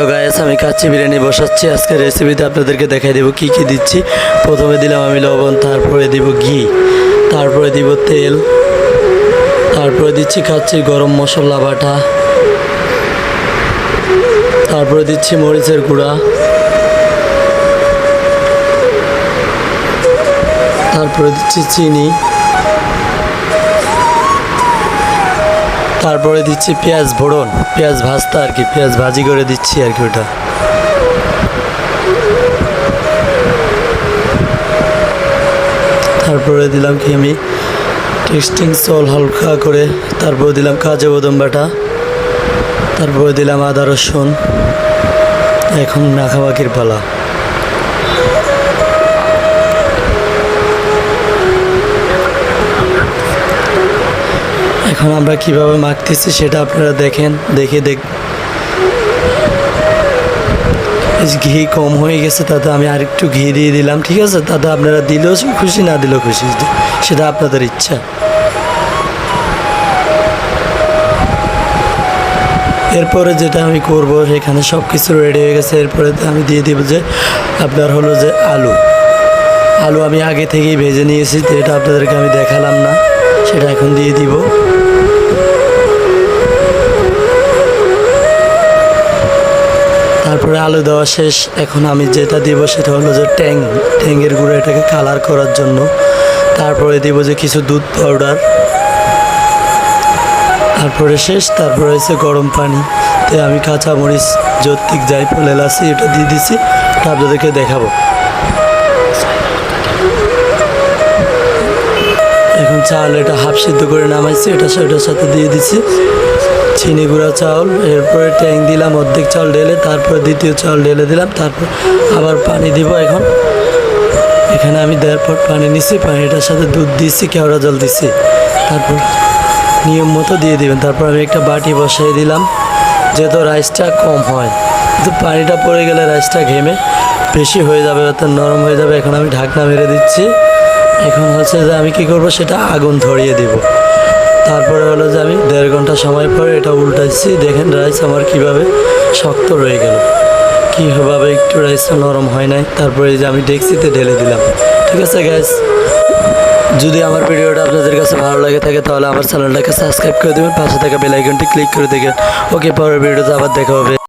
তো গায়েস আমি কাচ্চি বিরিয়ানি বসাচ্ছি। আজকে রেসিপিতে আপনাদেরকে দেখাই দেবো কি কি দিচ্ছি। প্রথমে দিলাম আমি লবণ, তারপরে দিব ঘি, তারপরে দিব তেল, তারপরে দিচ্ছি কাচ্চি গরম মশলা বাটা, তারপরে দিচ্ছি মরিচের গুঁড়া, তারপরে দিচ্ছি চিনি। তারপরে দিচ্ছি পেঁয়াজ ভোড়ন পেঁয়াজ ভাজতা আর কি, পেঁয়াজ ভাজি করে দিচ্ছি আর কি ওটা। তারপরে দিলাম কি আমি টেস্টিং সল হালকা করে, তারপরে দিলাম কাজু বাদাম বাটা, তারপরে দিলাম আদা রসুন, এখন মাখামাখির পালা। এখন আমরা কীভাবে মাখতেছি সেটা আপনারা দেখেন, দেখে দেখ। ঘি কম হয়ে গেছে, তাতে আমি আরেকটু ঘি দিয়ে দিলাম, ঠিক আছে? তাতে আপনারা দিলেও খুশি, না দিলেও খুশি সেটা আপনাদের ইচ্ছা। এরপরে যেটা আমি করব, সেখানে সব কিছু রেডি হয়ে গেছে। এরপরে আমি দিয়ে দিব যে, আপনার হলো যে আলু। আলু আমি আগে থেকেই ভেজে নিয়েছি, তো এটা আপনাদেরকে আমি দেখালাম না। সেটা এখন দিয়ে দিব। তারপরে আলু দেওয়া শেষ। এখন আমি যেটা দিব সেটা হলো যে ট্যাং ট্যাঙ্গের গুঁড়ো এটাকে কালার করার জন্য। তারপরে দিব যে কিছু দুধ পাউডার তারপরে শেষ, তারপরে হয়েছে গরম পানি। তো আমি কাঁচা মরিচ যৌতিক জাইফল এলাচি এটা দিয়ে দিছি। আপনাদেরকে দেখাবো। এখন চাল এটা হাফ সিদ্ধ করে নামাইছি, এটা সেটার সাথে দিয়ে দিছি। চিনি গুঁড়া চাউল, এরপরে ট্যাং দিলাম অর্ধেক চাউল ঢেলে, তারপর দ্বিতীয় চাউল ঢেলে দিলাম, তারপর আবার পানি দিব এখন। এখানে আমি দেড় পট পানি নিছি, পানিটার সাথে দুধ দিচ্ছি কেওড়া জল দিচ্ছি তারপর নিয়ম মতো দিয়ে দিবেন। তারপর আমি একটা বাটি বসাই দিলাম, যেহেতু রাইসটা কম হয়। কিন্তু পানিটা পড়ে গেলে রাইসটা ঘেমে বেশি হয়ে যাবে, অর্থাৎ নরম হয়ে যাবে। এখন আমি ঢাকনা মেরে দিচ্ছি। এখন হচ্ছে যে আমি কি করব, সেটা আগুন ধরিয়ে দিব। তারপরে হলো যে আমি দেড় ঘণ্টা সময় পরে এটা উল্টাচ্ছি দেখেন রাইস আমার কীভাবে শক্ত রয়ে গেল। কীভাবে একটু রাইসটা নরম হয় নাই। তারপরে যে আমি ডেক্সিতে ঢেলে দিলাম। ঠিক আছে গ্যাস যদি আমার ভিডিওটা আপনাদের কাছে ভালো লাগে থাকে, তাহলে আমার চ্যানেলটাকে সাবস্ক্রাইব করে দেবেন। পাশে থাকা বেল আইকনটি ক্লিক করে দেখেন ওকে, পরের ভিডিওতে আবার দেখা হবে।